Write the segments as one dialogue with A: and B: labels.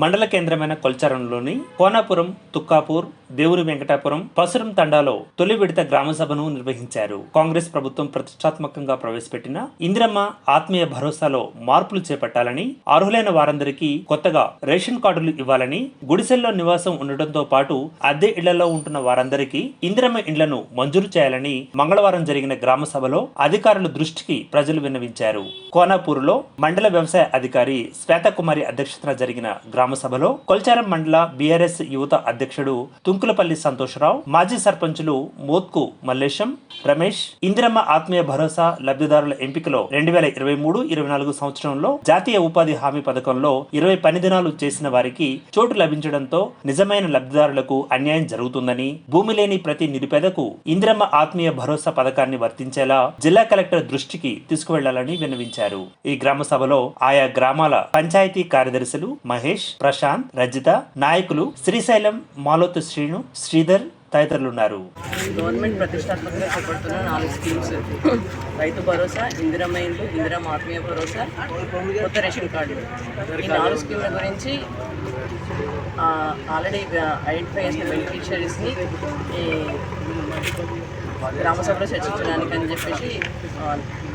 A: మండల కేంద్రమైన కొల్చారంలోని కోనాపురం తుక్కాపూర్ దేవుని వెంకటాపురం పసురం తండాలో తొలి విడత గ్రామ సభను నిర్వహించారు. కాంగ్రెస్ ప్రభుత్వం ప్రతిష్టాత్మకంగా ప్రవేశపెట్టిన ఇందిరమ్మ ఆత్మీయ భరోసాలో మార్పులు చేపట్టాలని అర్హులైన వారందరికీ కొత్తగా రేషన్ కార్డులు ఇవ్వాలని గుడిసెల్లో నివాసం ఉండటంతో పాటు అద్దె ఇళ్ళలో ఉంటున్న వారందరికీ ఇందిరమ్మ ఇండ్లను మంజూరు చేయాలని మంగళవారం జరిగిన గ్రామ సభలో అధికారుల దృష్టికి ప్రజలు విన్నవించారు. కోనాపూర్లో మండల వ్యవసాయ అధికారి శ్వేతకుమారి అధ్యక్షతన జరిగిన గ్రామ సభలో కొల్చారం మండల బీఆర్ఎస్ యువత అధ్యక్షుడు తుంకులపల్లి సంతోషరావు మాజీ సర్పంచులు మోత్కు మల్లేశం రమేష్ ఇందిరమ్మ ఆత్మీయ భరోసా లబ్ధిదారుల ఎంపికలో రెండు వేల ఇరవై మూడు ఇరవై నాలుగు సంవత్సరంలో జాతీయ ఉపాధి హామీ పథకంలో ఇరవై పని దినాలు చేసిన వారికి చోటు లభించడంతో నిజమైన లబ్ధిదారులకు అన్యాయం జరుగుతుందని భూమి లేని ప్రతి నిరుపేదకు ఇందిరమ్మ ఆత్మీయ భరోసా పథకాన్ని వర్తించేలా జిల్లా కలెక్టర్ దృష్టికి తీసుకువెళ్ళాలని విన్నవించారు. ఈ గ్రామ సభలో ఆయా గ్రామాల పంచాయతీ కార్యదర్శులు మహేష్ ప్రశాంత్ రజిత నాయకులు శ్రీశైలం మాలోతు శ్రీను శ్రీధర్ తదితరులున్నారు.
B: గవర్నమెంట్ ప్రతిష్టాత్మకంగా చేపడుతున్న నాలుగు స్కీమ్స్ రైతు భరోసా ఇందిరా ఇల్లు ఇందిరా ఆత్మీయ భరోసా కొత్త రేషన్ కార్డు. ఈ నాలుగు స్కీమ్ల గురించి ఆల్రెడీ ఐడెంటిఫై చేసిన బెనిఫిషరీస్ని ఈ గ్రామ సభలో చర్చించడానికి అని చెప్పేసి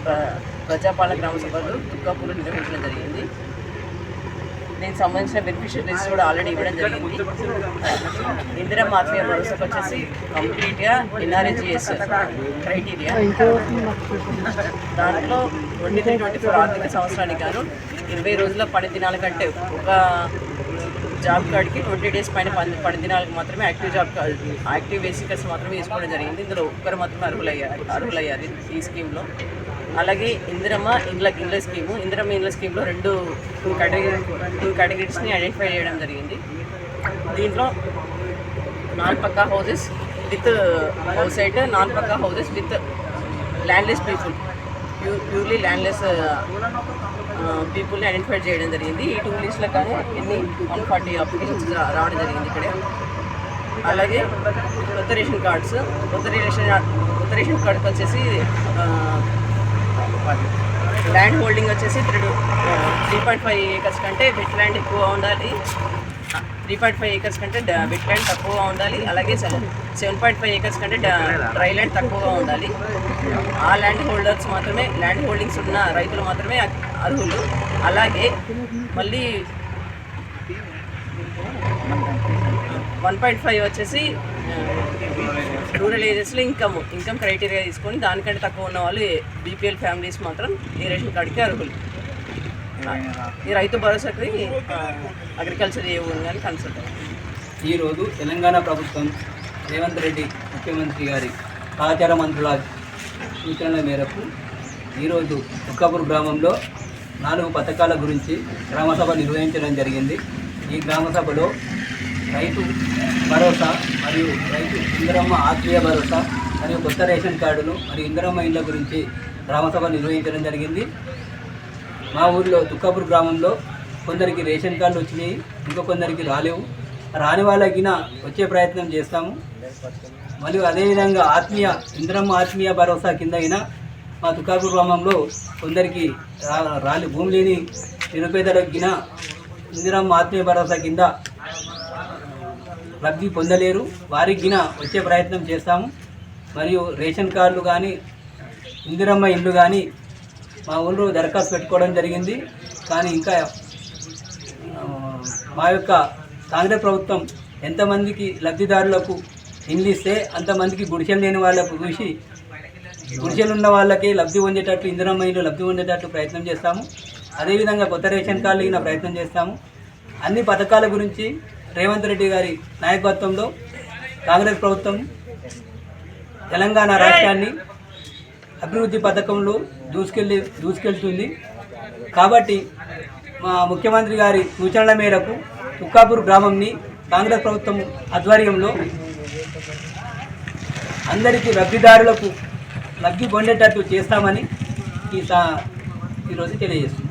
B: ప్ర- ప్రజాపాలన గ్రామ సభలు దుర్గాపూర్లో నిర్వహించడం జరిగింది. దీనికి సంబంధించిన బెనిఫిషరీస్ కూడా ఆల్రెడీ ఇవ్వడం జరిగింది. ఇందిరా మాత్రమే భరోసాకు వచ్చేసి కంప్లీట్గా ఎన్ఆర్ఎజిఎస్ క్రైటీరియా దాంట్లో ట్వంటీ త్రీ ట్వంటీ ఫోర్ ఆర్థిక సంవత్సరానికి గాను ఇరవై రోజుల పని దినాల కంటే ఒక జాబ్ కార్డ్కి ట్వంటీ డేస్ పైన పది పని దినాలకు మాత్రమే యాక్టివ్ జాబ్ కార్డ్ యాక్టివ్ వేసికల్స్ మాత్రమే తీసుకోవడం జరిగింది. ఇందులో ఒక్కరు మాత్రమే అర్హులయ్యారు అర్హులయ్యారు ఈ స్కీమ్లో. అలాగే ఇందిరమ్మ ఇండ్ల ఇండ్ల స్కీము. ఇందిరమ్మ ఇండ్ల స్కీమ్లో రెండు టూ కేటగిరీ టూ కేటగిరీస్ని ఐడెంటిఫై చేయడం జరిగింది. దీంట్లో non pucca houses with house site non pucca houses with landless people. ప్యూ purely landless పీపుల్ని ఐడెంటిఫై చేయడం జరిగింది. ఈ టూ లిస్ట్లో కానీ ఎన్ని వన్ ఫార్టీ అప్లికేషన్స్ రావడం జరిగింది ఇక్కడ. అలాగే కొత్త రేషన్ కార్డ్స్ కొత్త రేషన్ కొత్త రేషన్ కార్డ్కి వచ్చేసి ల్యాండ్ హోల్డింగ్ వచ్చేసి three three point five acres కంటే వెట్ ల్యాండ్ ఎక్కువ ఉండాలి. త్రీ పాయింట్ ఫైవ్ ఏకర్స్ కంటే వెట్ ల్యాండ్ తక్కువగా ఉండాలి. అలాగే సెవెన్ పాయింట్ ఫైవ్ ఏకర్స్ కంటే డ్రై ల్యాండ్ తక్కువగా ఉండాలి. ఆ ల్యాండ్ హోల్డర్స్ మాత్రమే ల్యాండ్ హోల్డింగ్స్ ఉన్న రైతులు మాత్రమే అర్హులు. అలాగే మళ్ళీ వన్ పాయింట్ ఫైవ్ వచ్చేసి రూరల్ ఏరియాస్లో ఇన్కమ్ ఇన్కమ్ క్రైటీరియా తీసుకొని దానికంటే తక్కువ ఉన్న వాళ్ళు బీపీఎల్ ఫ్యామిలీస్ మాత్రం ఈ రేషన్ కార్డుకి అర్హులు. ఈ రైతు భరోసాకి అగ్రికల్చర్ ఏ కానీ కన్సల్ట్
C: ఈరోజు తెలంగాణ ప్రభుత్వం రేవంత్ రెడ్డి ముఖ్యమంత్రి గారి సహచార మంత్రుల సూచనల మేరకు ఈరోజు తుక్కపూర్ గ్రామంలో నాలుగు పథకాల గురించి గ్రామసభ నిర్వహించడం జరిగింది. ఈ గ్రామసభలో రైతు భరోసా మరియు రైతు ఇందిరమ్మ ఆత్మీయ భరోసా మరియు కొత్త రేషన్ కార్డులు మరియు ఇందిరమ్మ ఇళ్ళ గురించి గ్రామసభ నిర్వహించడం జరిగింది. మా ఊర్లో తుక్కాపూర్ గ్రామంలో కొందరికి రేషన్ కార్డులు వచ్చినాయి ఇంకా కొందరికి రాలేవు. రాని వాళ్ళకిన వచ్చే ప్రయత్నం చేస్తాము. మరియు అదేవిధంగా ఆత్మీయ ఇంద్రమ్మ ఆత్మీయ భరోసా కింద అయినా మా తుక్కాపూర్ గ్రామంలో కొందరికి రా రాలి భూమి లేని నిరుపేదలకు ఇందిరమ్మ ఆత్మీయ భరోసా కింద లబ్ధి పొందలేరు. వారికి గిన వచ్చే ప్రయత్నం చేస్తాము. మరియు రేషన్ కార్డులు కానీ ఇందిరమ్మ ఇల్లు కానీ మా ఊళ్ళో దరఖాస్తు పెట్టుకోవడం జరిగింది. కానీ ఇంకా మా యొక్క కాంగ్రెస్ ప్రభుత్వం ఎంతమందికి లబ్ధిదారులకు ఇండ్లు ఇస్తే అంతమందికి గుడిసెలు లేని వాళ్ళకు చూసి గుడిసెలు ఉన్న వాళ్ళకి లబ్ధి పొందేటట్టు ఇందిరమ్మ ఇల్లు లబ్ధి పొందేటట్టు ప్రయత్నం చేస్తాము. అదేవిధంగా కొత్త రేషన్ కార్డులు ఇగిన ప్రయత్నం చేస్తాము. అన్ని పథకాల గురించి రేవంత్ రెడ్డి గారి నాయకత్వంలో కాంగ్రెస్ ప్రభుత్వం తెలంగాణ రాష్ట్రాన్ని అభివృద్ధి పథకంలో దూసుకెళ్ళి దూసుకెళ్తుంది. కాబట్టి మా ముఖ్యమంత్రి గారి సూచనల మేరకు తుక్కాపూర్ గ్రామంని కాంగ్రెస్ ప్రభుత్వం ఆధ్వర్యంలో అందరికీ లబ్ధిదారులకు లబ్ధి పొందేటట్టు చేస్తామని ఈ సా ఈరోజు తెలియజేస్తుంది